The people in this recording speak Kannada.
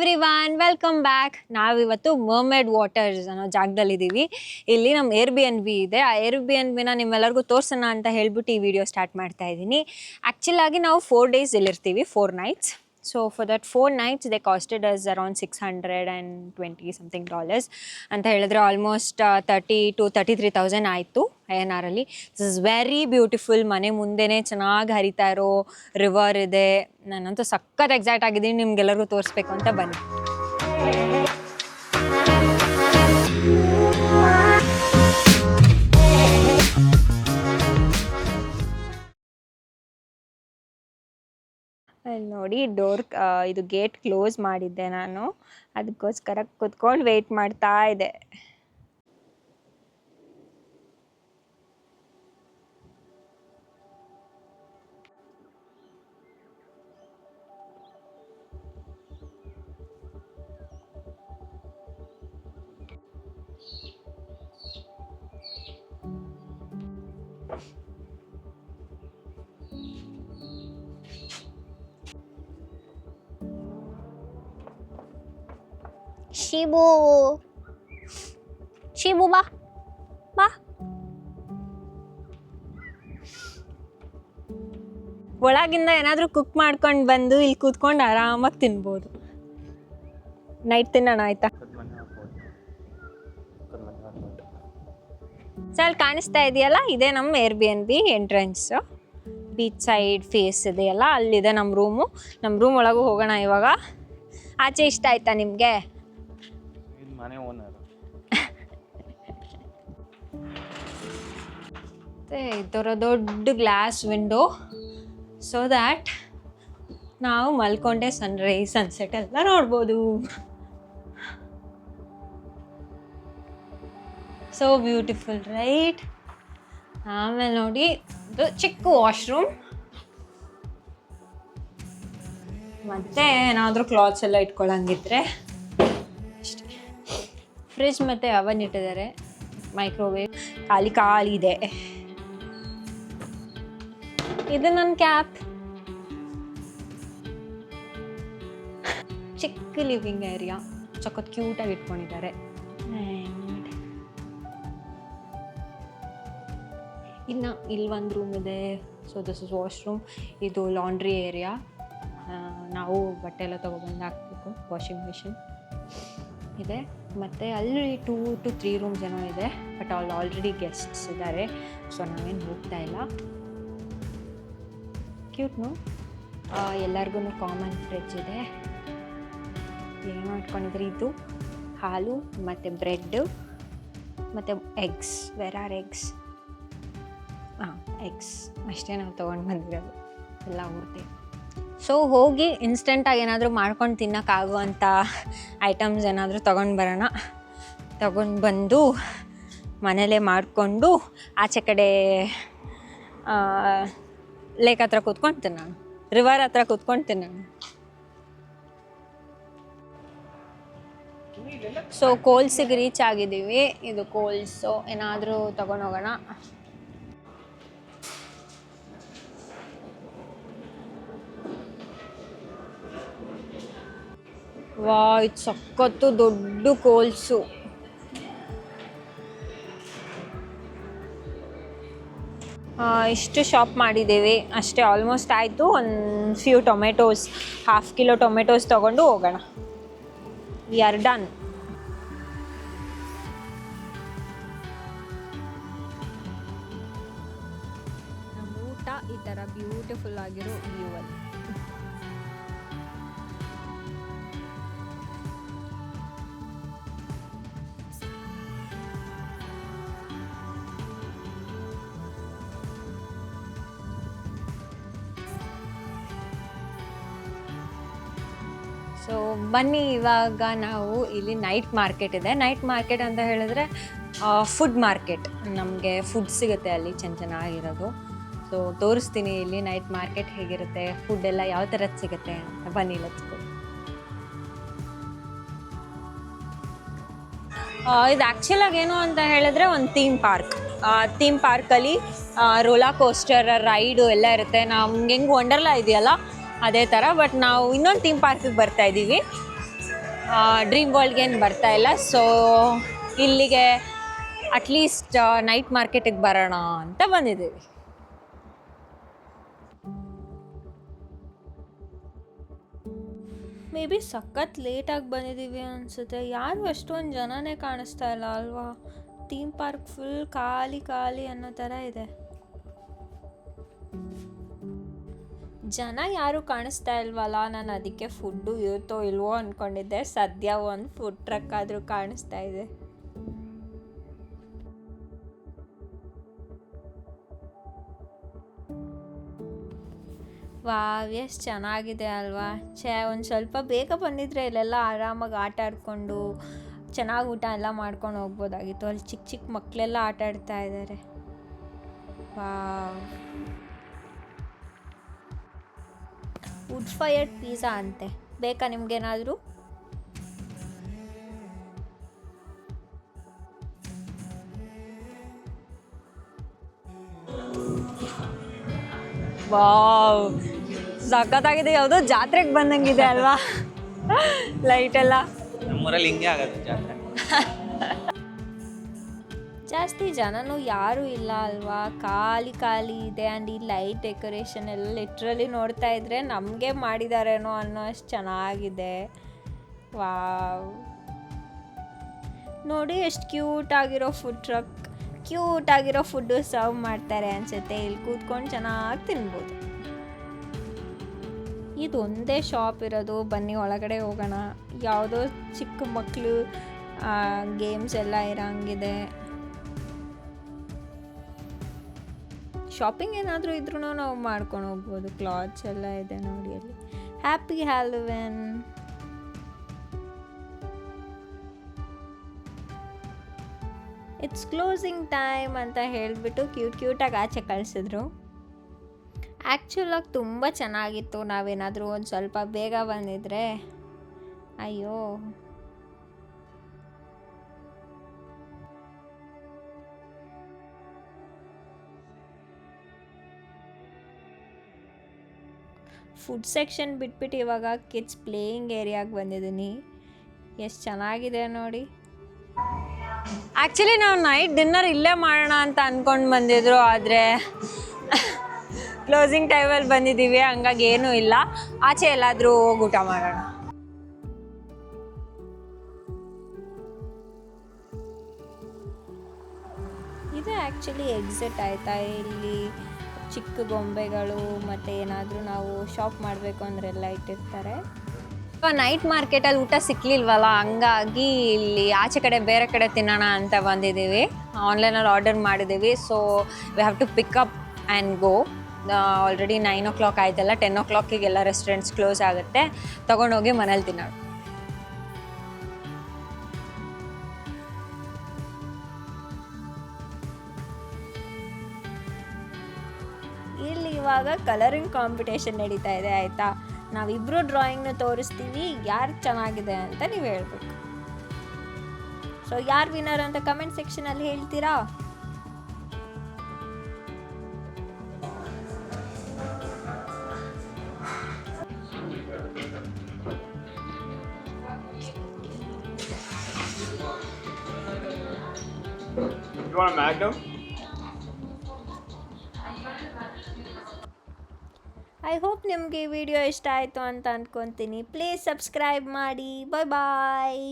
ಎವ್ರಿ ವನ್ ವೆಲ್ಕಮ್ ಬ್ಯಾಕ್ ನಾವಿವತ್ತು ಮರ್ಮೇಡ್ ವಾಟರ್ಸ್ ಅನ್ನೋ ಜಾಗದಲ್ಲಿದ್ದೀವಿ ಇಲ್ಲಿ ನಮ್ಮ ಏರ್ ಬಿ ಎನ್ ಬಿ ಇದೆ. ಆ ಏರ್ ಬಿ ಎನ್ ಬಿನ ನಿಮ್ಮೆಲ್ಲರಿಗೂ ತೋರ್ಸೋಣ ಅಂತ ಹೇಳ್ಬಿಟ್ಟು ಈ ವಿಡಿಯೋ ಸ್ಟಾರ್ಟ್ ಮಾಡ್ತಾ ಇದ್ದೀನಿ ಆ್ಯಕ್ಚುಲಾಗಿ ನಾವು four days ಇಲ್ಲಿರ್ತೀವಿ four nights so for that four nights they costed us around six hundred and twenty something dollars ಅಂತ ಹೇಳಿದ್ರೆ almost thirty two thirty three thousand ಆಯಿತು ಐ ಎನ್ ಆರಲ್ಲಿ ದಿಸ್ ಇಸ್ ವೆರಿ ಬ್ಯೂಟಿಫುಲ್ ಮನೆ ಮುಂದೆನೇ ಚೆನ್ನಾಗಿ ಹರಿತಾ ಇರೋ ರಿವರ್ ಇದೆ. ನಾನಂತೂ ಸಖತ್ ಎಕ್ಸೈಟ್ ಆಗಿದ್ದೀನಿ. ನಿಮ್ಗೆಲ್ಲರಿಗೂ ತೋರಿಸ್ಬೇಕು ಅಂತ ಬನ್ನಿ. ನೋಡಿ ಡೋರ್ ಇದು ಗೇಟ್ ಕ್ಲೋಸ್ ಮಾಡಿದ್ದೆ ನಾನು. ಅದಕ್ಕೋಸ್ಕರ ಕುತ್ಕೊಂಡು ವೆಯ್ಟ್ ಮಾಡ್ತಾ ಇದೆ ಶಿಬು ಶಿಬು ಬಾ ಬಾ ಒಳಗಿಂದ ಏನಾದರೂ ಕುಕ್ ಮಾಡ್ಕೊಂಡು ಬಂದು ಇಲ್ಲಿ ಕೂತ್ಕೊಂಡು ಆರಾಮಾಗಿ ತಿನ್ಬೋದು. ನೈಟ್ ತಿನ್ನೋಣ, ಆಯ್ತಾ? ಸೊ ಅಲ್ಲಿ ಕಾಣಿಸ್ತಾ ಇದೆಯಲ್ಲ? ಇದೇ ನಮ್ಮ air B N B entrance beach side face ಇದೆಯಲ್ಲ ಅಲ್ಲಿದೆ ನಮ್ಮ ರೂಮು ನಮ್ಮ ರೂಮ್ ಒಳಗೂ ಹೋಗೋಣ ಇವಾಗ. ಆಚೆ ಇಷ್ಟ ಆಯ್ತಾ ನಿಮಗೆ? ಮನೆ ಓನರ್. ಮತ್ತು ಈ ಥರ ದೊಡ್ಡ ಗ್ಲಾಸ್ ವಿಂಡೋ ಸೊ ದ್ಯಾಟ್ ನಾವು ಮಲ್ಕೊಂಡೆ ಸನ್ರೈಸ್ ಸನ್ಸೆಟ್ ಎಲ್ಲ ನೋಡ್ಬೋದು. ಸೊ ಬ್ಯೂಟಿಫುಲ್ ರೈಟ್ ಆಮೇಲೆ ನೋಡಿ ಇದು ಚಿಕ್ಕ ವಾಶ್ರೂಮ್ ಮತ್ತೆ ಏನಾದರೂ ಕ್ಲಾತ್ಸ್ ಎಲ್ಲ ಇಟ್ಕೊಳ್ಳಂಗಿದ್ರೆ ಫ್ರಿಜ್ ಮತ್ತು ಅವನ್ ಇಟ್ಟಿದ್ದಾರೆ. ಮೈಕ್ರೋವೇವ್ ಖಾಲಿ ಖಾಲಿ ಇದೆ. ಇದು ನನ್ನ ಕ್ಯಾಪ್ ಚಿಕ್ಕ ಲಿವಿಂಗ್ ಏರಿಯಾ ಸಖತ್ ಕ್ಯೂಟಾಗಿ ಇಟ್ಕೊಂಡಿದ್ದಾರೆ. ಇನ್ನು ಇಲ್ಲಿ ಒಂದು ರೂಮ್ ಇದೆ. ಸೊ ದಿಸ್ ಇಸ್ ವಾಶ್ರೂಮ್ ಇದು ಲಾಂಡ್ರಿ ಏರಿಯಾ ನಾವು ಬಟ್ಟೆ ಎಲ್ಲ ತೊಗೊಬಂದು ಹಾಕ್ಬೇಕು. ವಾಷಿಂಗ್ ಮಿಷಿನ್ ಇದೆ. ಮತ್ತು ಅಲ್ಲಿ ಟೂ ಟು ತ್ರೀ ರೂಮ್ಸ್ ಏನೋ ಇದೆ ಬಟ್ ಅಲ್ಲಿ ಆಲ್ರೆಡಿ ಗೆಸ್ಟ್ಸ್ ಇದ್ದಾರೆ ಸೊ ನಾವೇನು ಹೋಗ್ತಾ ಇಲ್ಲ. ಕ್ಯೂಟ್ನು ಎಲ್ಲರಿಗೂ ಕಾಮನ್ ಫ್ರಿಜ್ ಇದೆ. ಏನು ಇಟ್ಕೊಂಡಿದ್ರಿ ಇದು? ಹಾಲು, ಮತ್ತು ಬ್ರೆಡ್ಡು ಮತ್ತು ಎಗ್ಸ್ ವೆರ್ ಆರ್ ಎಗ್ಸ್ ಹಾಂ ಎಗ್ಸ್ ಅಷ್ಟೇ ನಾವು ತೊಗೊಂಡು ಬಂದಿರೋದು. ಎಲ್ಲ ಅವ್ರದ್ದೇ ಸೊ ಹೋಗಿ ಇನ್ಸ್ಟೆಂಟಾಗಿ ಏನಾದರೂ ಮಾಡ್ಕೊಂಡು ತಿನ್ನೋಕ್ಕಾಗುವಂಥ ಐಟಮ್ಸ್ ಏನಾದರೂ ತೊಗೊಂಡು ಬರೋಣ. ತೊಗೊಂಡು ಬಂದು ಮನೇಲೇ ಮಾಡಿಕೊಂಡು ಆಚೆ ಕಡೆ ಲೇಕ್ ಹತ್ರ ಕೂತ್ಕೊಂಡು ತಿನ್ನೋಣ. ರಿವರ್ ಹತ್ರ ಕೂತ್ಕೊಂಡು ತಿನ್ನೋಣ. ಸೊ ಕೋಲ್ಸಿಗೆ ರೀಚ್ ಆಗಿದ್ದೀವಿ. ಇದು ಕೋಲ್ಸು ಏನಾದರೂ ತೊಗೊಂಡೋಗೋಣ ವಾ, ಇದು ದೊಡ್ಡ ಕೋಲ್ಸು. ಇಷ್ಟು ಶಾಪ್ ಮಾಡಿದ್ದೇವೆ. ಅಷ್ಟೇ, ಆಲ್ಮೋಸ್ಟ್ ಆಯಿತು. ಒಂದು few tomatoes half kilo tomatoes ತೊಗೊಂಡು ಹೋಗೋಣ. ವಿ ಆರ್ ಡನ್ ಊಟ ಈ ಥರ ಬ್ಯೂಟಿಫುಲ್ ಆಗಿರೋ ವ್ಯೂ ಅಲ್ಲಿ. ಸೊ ಬನ್ನಿ ಇವಾಗ ನಾವು ಇಲ್ಲಿ ನೈಟ್ ಮಾರ್ಕೆಟ್ ಇದೆ. ನೈಟ್ ಮಾರ್ಕೆಟ್ ಅಂತ ಹೇಳಿದ್ರೆ ಫುಡ್ ಮಾರ್ಕೆಟ್ ನಮಗೆ ಫುಡ್ ಸಿಗುತ್ತೆ ಅಲ್ಲಿ ಚೆನ್ನ ಚೆನ್ನಾಗಿರೋದು ಸೊ ತೋರಿಸ್ತೀನಿ ಇಲ್ಲಿ ನೈಟ್ ಮಾರ್ಕೆಟ್ ಹೇಗಿರುತ್ತೆ ಫುಡ್ ಎಲ್ಲ ಯಾವ ಥರದ್ದು ಸಿಗುತ್ತೆ ಅಂತ. ಬನ್ನಿ ಲಚ್ಕೊ ಇದು ಆ್ಯಕ್ಚುಲಾಗಿ ಏನು ಅಂತ ಹೇಳಿದ್ರೆ ಒಂದು ಥೀಮ್ ಪಾರ್ಕ್ ಥೀಮ್ ಪಾರ್ಕಲ್ಲಿ ರೋಲಾ ಕೋಸ್ಟರ್ ರೈಡು ಎಲ್ಲ ಇರುತ್ತೆ. ನಮ್ಗೆ ಹೆಂಗೆ ವಂಡರ್ಲಾ ಇದೆಯಲ್ಲ ಅದೇ ಥರ, ಬಟ್ ನಾವು ಇನ್ನೊಂದು ಥೀಮ್ ಪಾರ್ಕಿಗೆ ಬರ್ತಾ ಇದ್ದೀವಿ. ಡ್ರೀಮ್ ವರ್ಲ್ಡ್ಗೆ ಏನು ಬರ್ತಾ ಇಲ್ಲ. ಸೊ ಇಲ್ಲಿಗೆ ಅಟ್ಲೀಸ್ಟ್ ನೈಟ್ ಮಾರ್ಕೆಟಿಗೆ ಬರೋಣ ಅಂತ ಬಂದಿದ್ದೀವಿ. ಮೇ ಬಿ ಸಖತ್ ಲೇಟಾಗಿ ಬಂದಿದ್ದೀವಿ ಅನಿಸುತ್ತೆ. ಯಾರು ಅಷ್ಟೊಂದು ಜನನೇ ಕಾಣಿಸ್ತಾ ಇಲ್ಲ ಅಲ್ವಾ? ಥೀಮ್ ಪಾರ್ಕ್ ಫುಲ್ ಖಾಲಿ ಖಾಲಿ ಅನ್ನೋ ಥರ ಇದೆ. ಜನ ಯಾರು ಕಾಣಿಸ್ತಾ ಇಲ್ವಲ್ಲ, ನಾನು ಅದಕ್ಕೆ ಫುಡ್ಡು ಇರುತ್ತೋ ಇಲ್ವೋ ಅಂದ್ಕೊಂಡಿದ್ದೆ ಸದ್ಯ ಒಂದು ಫುಡ್ ಟ್ರಕ್ ಆದರೂ ಕಾಣಿಸ್ತಾ ಇದೆ. ವಾವ್, ಎಷ್ಟು ಚೆನ್ನಾಗಿದೆ ಅಲ್ವಾ? ಛೇ, ಒಂದು ಸ್ವಲ್ಪ ಬೇಗ ಬಂದಿದ್ರೆ ಇಲ್ಲೆಲ್ಲ ಆರಾಮಾಗಿ ಆಟ ಆಡಿಕೊಂಡು ಚೆನ್ನಾಗಿ ಊಟ ಎಲ್ಲ ಮಾಡ್ಕೊಂಡು ಹೋಗ್ಬೋದಾಗಿತ್ತು. ಅಲ್ಲಿ ಚಿಕ್ಕ ಚಿಕ್ಕ ಮಕ್ಕಳೆಲ್ಲ ಆಟ ಆಡ್ತಾ ಇದ್ದಾರೆ ವಾವ್. ವುಡ್ ಫೈರ್ಡ್ ಪಿಜ್ಜಾ ಅಂತೆ. ಬೇಕಾ ನಿಮ್ಗೇನಾದರೂ? ವಾವ್. ಸಖತ್ತಾಗಿದೆ. ಯಾವುದೋ ಜಾತ್ರೆಗೆ ಬಂದಂಗಿದೆ ಅಲ್ವಾ? ಲೈಟ್ ಎಲ್ಲ. ನಮ್ಮೂರಲ್ಲಿ ಹಿಂಗೆ ಆಗುತ್ತೆ ಜಾತ್ರೆ. ಜಾಸ್ತಿ ಜನನೂ ಯಾರೂ ಇಲ್ಲ ಅಲ್ವಾ? ಖಾಲಿ ಖಾಲಿ ಇದೆ ಆ್ಯಂಡ್ ಈ ಲೈಟ್ ಡೆಕೋರೇಷನ್ ಎಲ್ಲ ಲಿಟ್ರಲಿ ನೋಡ್ತಾ ಇದ್ರೆ ನಮಗೆ ಮಾಡಿದಾರೇನೋ ಅನ್ನೋ ಅಷ್ಟು ಚೆನ್ನಾಗಿದೆ. ವಾವ್. ನೋಡಿ ಎಷ್ಟು ಕ್ಯೂಟ್ ಆಗಿರೋ ಫುಡ್ ಟ್ರಕ್ ಕ್ಯೂಟ್ ಆಗಿರೋ ಫುಡ್ಡು ಸರ್ವ್ ಮಾಡ್ತಾರೆ ಅನ್ಸುತ್ತೆ. ಇಲ್ಲಿ ಕೂತ್ಕೊಂಡು ಚೆನ್ನಾಗಿ ತಿನ್ಬೋದು. ಇದೊಂದೇ ಶಾಪ್ ಇರೋದು. ಬನ್ನಿ, ಒಳಗಡೆ ಹೋಗೋಣ. ಯಾವುದೋ ಚಿಕ್ಕ ಮಕ್ಕಳು ಗೇಮ್ಸ್ ಎಲ್ಲ ಇರೋಂಗಿದೆ ಶಾಪಿಂಗ್ ಏನಾದರೂ ಇದ್ರೂ ನಾವು ಮಾಡ್ಕೊಂಡು ಹೋಗ್ಬೋದು. ಕ್ಲಾತ್ಸ್ ಎಲ್ಲ ಇದೆ ನೋಡಿ ಅಲ್ಲಿ. Happy Halloween it's closing time ಅಂತ ಹೇಳಿಬಿಟ್ಟು ಕ್ಯೂಟ್ ಕ್ಯೂಟಾಗಿ ಆಚೆ ಕಳಿಸಿದ್ರು. ಆ್ಯಕ್ಚುಲಾಗಿ ತುಂಬ ಚೆನ್ನಾಗಿತ್ತು. ನಾವೇನಾದರೂ ಒಂದು ಸ್ವಲ್ಪ ಬೇಗ ಬಂದಿದ್ರೆ. ಅಯ್ಯೋ. ಫುಡ್ ಸೆಕ್ಷನ್ ಬಿಟ್ಬಿಟ್ಟು ಇವಾಗ ಕಿಡ್ಸ್ ಪ್ಲೇಯಿಂಗ್ ಏರಿಯಾಗೆ ಬಂದಿದ್ದೀನಿ. ಎಷ್ಟು ಚೆನ್ನಾಗಿದೆ ನೋಡಿ. ಆ್ಯಕ್ಚುಲಿ ನಾವು ನೈಟ್ ಡಿನ್ನರ್ ಇಲ್ಲೇ ಮಾಡೋಣ ಅಂತ ಅಂದ್ಕೊಂಡು ಬಂದಿದ್ರು ಆದರೆ ಕ್ಲೋಸಿಂಗ್ ಟೈಮಲ್ಲಿ ಬಂದಿದ್ದೀವಿ ಹಂಗಾಗಿ ಏನೂ ಇಲ್ಲ. ಆಚೆ ಎಲ್ಲಾದರೂ ಹೋಗಿ ಊಟ ಮಾಡೋಣ. ಇದು ಆ್ಯಕ್ಚುಲಿ ಎಕ್ಸಿಟ್ ಆಯಿತಾ ಇಲ್ಲಿ? ಚಿಕ್ಕ ಗೊಂಬೆಗಳು ಮತ್ತು ಏನಾದರೂ ನಾವು ಶಾಪ್ ಮಾಡಬೇಕು ಅಂದ್ರೆಲ್ಲ ಇಟ್ಟಿರ್ತಾರೆ. ನೈಟ್ ಮಾರ್ಕೆಟಲ್ಲಿ ಊಟ ಸಿಕ್ಲಿಲ್ವಲ್ಲ, ಹಂಗಾಗಿ ಇಲ್ಲಿ ಆಚೆ ಕಡೆ ಬೇರೆ ಕಡೆ ತಿನ್ನೋಣ ಅಂತ ಬಂದಿದ್ದೀವಿ. ಆನ್ಲೈನಲ್ಲಿ ಆರ್ಡರ್ ಮಾಡಿದ್ದೀವಿ so we have to pick up and go already nine o'clock ಆಯ್ತಲ್ಲ ಟೆನ್ ಓ ಕ್ಲಾಕಿಗೆಲ್ಲ ರೆಸ್ಟೋರೆಂಟ್ಸ್ ಕ್ಲೋಸ್ ಆಗುತ್ತೆ. ತೊಗೊಂಡೋಗಿ ಮನೇಲಿ ತಿನ್ನೋಣ. ಇವಾಗ ಕಲರಿಂಗ್ ಕಾಂಪಿಟೇಷನ್ ನಡೀತಾ ಇದೆ, ಆಯಿತಾ? ನಾವಿಬ್ಬರು ಡ್ರಾಯಿಂಗ್ನ ತೋರಿಸ್ತೀವಿ, ಯಾರು ಚೆನ್ನಾಗಿದೆ ಅಂತ ನೀವು ಹೇಳ್ಬೇಕು. ಸೊ ಯಾರು ವಿನ್ನರ್ ಅಂತ ಕಮೆಂಟ್ ಸೆಕ್ಷನಲ್ಲಿ ಹೇಳ್ತೀರಾ? You want a Magnum? I hope ನಿಮಗೆ ವಿಡಿಯೋ ಇಷ್ಟ ಆಯಿತು ಅಂತ ಅಂದ್ಕೊತೀನಿ ಪ್ಲೀಸ್ ಸಬ್ಸ್ಕ್ರೈಬ್ ಮಾಡಿ. ಬಾಯ್ ಬಾಯ್